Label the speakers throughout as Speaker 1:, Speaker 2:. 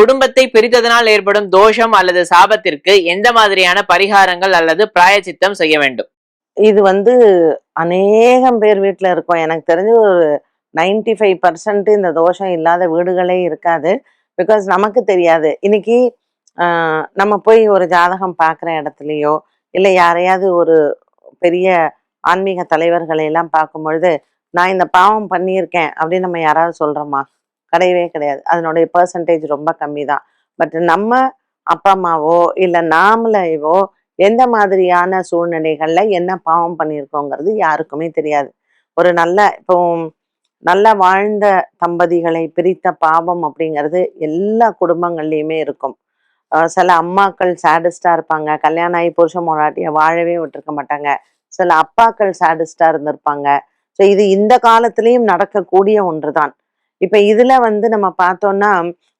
Speaker 1: குடும்பத்தை பிரித்ததனால் ஏற்படும் தோஷம் அல்லது சாபத்திற்கு எந்த மாதிரியான பரிகாரங்கள் அல்லது பிராயச்சித்தம் செய்ய வேண்டும்?
Speaker 2: இது வந்து அநேகம் பேர் வீட்டில் இருக்கும். எனக்கு தெரிஞ்சு ஒரு நைன்டி ஃபைவ் பர்சன்ட் இந்த தோஷம் இல்லாத வீடுகளே இருக்காது. பிகாஸ் நமக்கு தெரியாது. இன்னைக்கு நம்ம போய் ஒரு ஜாதகம் பார்க்குற இடத்துலையோ இல்லை யாரையாவது ஒரு பெரிய ஆன்மீக தலைவர்களை எல்லாம் பார்க்கும் பொழுது நான் இந்த பாவம் பண்ணியிருக்கேன் அப்படின்னு நம்ம யாராவது சொல்கிறோமா கிடையவே கிடையாது. அதனுடைய பர்சன்டேஜ் ரொம்ப கம்மி தான் பட் நம்ம அப்பா அம்மாவோ இல்லை நாமளேவோ எந்த மாதிரியான சூழ்நிலைகள்ல என்ன பாவம் பண்ணியிருக்கோங்கிறது யாருக்குமே தெரியாது. ஒரு நல்ல இப்போ நல்ல வாழ்ந்த தம்பதிகளை பிரித்த பாவம் அப்படிங்கிறது எல்லா குடும்பங்கள்லையுமே இருக்கும். சில அம்மாக்கள் சேடிஸ்டா இருப்பாங்க. கல்யாணம் ஆகி புருஷன் மொராட்டியை வாழவே விட்டுருக்க மாட்டாங்க. சில அப்பாக்கள் சேடிஸ்டா இருந்திருப்பாங்க. ஸோ இது இந்த காலத்திலையும் நடக்கக்கூடிய ஒன்று தான் இப்ப இதுல வந்து நம்ம பார்த்தோம்னா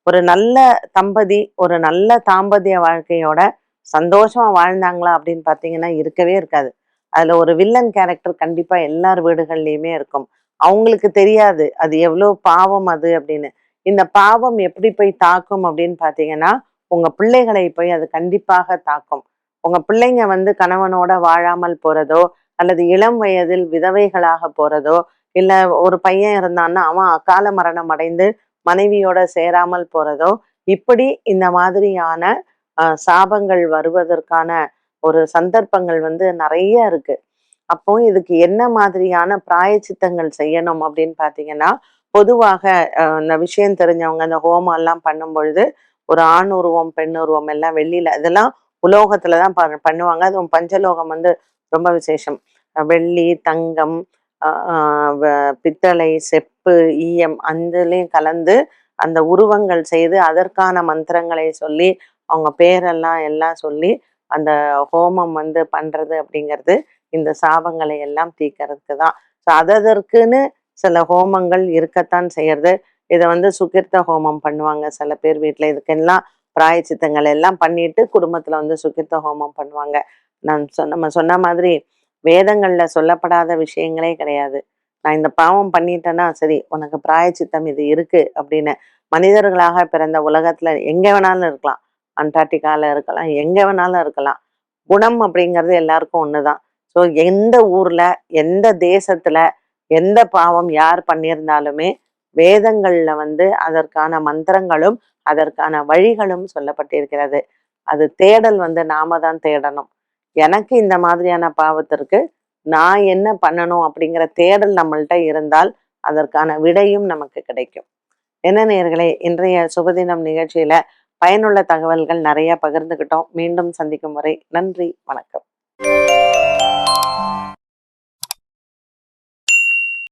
Speaker 2: ஒரு நல்ல தம்பதி ஒரு நல்ல தாம்பதிய வாழ்க்கையோட சந்தோஷமா வாழ்ந்தாங்களா அப்படின்னு பாத்தீங்கன்னா இருக்கவே இருக்காது. அதுல ஒரு வில்லன் கேரக்டர் கண்டிப்பா எல்லார் வீடுகள்லயுமே இருக்கும். அவங்களுக்கு தெரியாது அது எவ்வளவு பாவம் அது அப்படின்னு. இந்த பாவம் எப்படி போய் தாக்கும் அப்படின்னு பாத்தீங்கன்னா உங்க பிள்ளைகளை போய் அது கண்டிப்பாக தாக்கும். உங்க பிள்ளைங்க வந்து கணவனோட வாழாமல் போறதோ அல்லது இளம் வயதில் விதவைகளாக போறதோ இல்ல ஒரு பையன் இருந்தான்னா அவன் அகால மரணம் அடைந்து மனைவியோட சேராமல் போறதோ இப்படி இந்த மாதிரியான ஆஹ், சாபங்கள் வருவதற்கான ஒரு சந்தர்ப்பங்கள் வந்து நிறைய இருக்கு. அப்போ இதுக்கு என்ன மாதிரியான பிராயச்சித்தங்கள் செய்யணும் அப்படின்னு பார்த்தீங்கன்னா பொதுவாக இந்த விஷயம் தெரிஞ்சவங்க இந்த ஹோமம் எல்லாம் பண்ணும் பொழுது ஒரு ஆண் உருவம் பெண் உருவம் எல்லாம் வெள்ளியில இதெல்லாம் உலோகத்துல தான் பண்ணுவாங்க. அதுவும் பஞ்சலோகம் வந்து ரொம்ப விசேஷம். வெள்ளி தங்கம் பித்தளை செப்பு ஈயம் அந்தலையும் கலந்து அந்த உருவங்கள் செய்து அதற்கான மந்திரங்களை சொல்லி அவங்க பேரெல்லாம் எல்லாம் சொல்லி அந்த ஹோமம் வந்து பண்றது அப்படிங்கிறது இந்த சாபங்களை எல்லாம் தீக்கிறதுக்கு தான். ஸோ அதற்குன்னு சில ஹோமங்கள் இருக்கத்தான் செய்யறது. இதை வந்து சுகிர்த்த ஹோமம் பண்ணுவாங்க சில பேர் வீட்டில் இதுக்கெல்லாம் பிராயச்சித்தங்கள் எல்லாம் பண்ணிட்டு குடும்பத்தில் வந்து சுகிர்த்த ஹோமம் பண்ணுவாங்க. நான் சொன்ன நம்ம சொன்ன மாதிரி வேதங்கள்ல சொல்லப்படாத விஷயங்களே கிடையாது. நான் இந்த பாவம் பண்ணிட்டேன்னா சரி உனக்கு பிராயச்சித்தம் இது இருக்கு அப்படின்னு மனிதர்களாக பிறந்த உலகத்துல எங்க வேணாலும் இருக்கலாம். அண்டார்டிகால இருக்கலாம் எங்க வேணாலும் இருக்கலாம். குணம் அப்படிங்கிறது எல்லாருக்கும் ஒண்ணுதான். ஸோ எந்த ஊர்ல எந்த தேசத்துல எந்த பாவம் யார் பண்ணியிருந்தாலுமே வேதங்கள்ல வந்து அதற்கான மந்திரங்களும் அதற்கான வழிகளும் சொல்லப்பட்டிருக்கிறது. அது தேடல் வந்து நாம தான் தேடணும். எனக்கு இந்த மாதிரியான பாவத்திற்கு நான் என்ன பண்ணணும் அப்படிங்கிற தேடல் நம்மள்ட்ட இருந்தால் அதற்கான விடையும் நமக்கு கிடைக்கும். என்ன நேர்களே இன்றைய சுபதினம் நிகழ்ச்சியில பயனுள்ள தகவல்கள் நிறைய பகிர்ந்துக்கிட்டோம் மீண்டும் சந்திக்கும் வரை நன்றி வணக்கம்.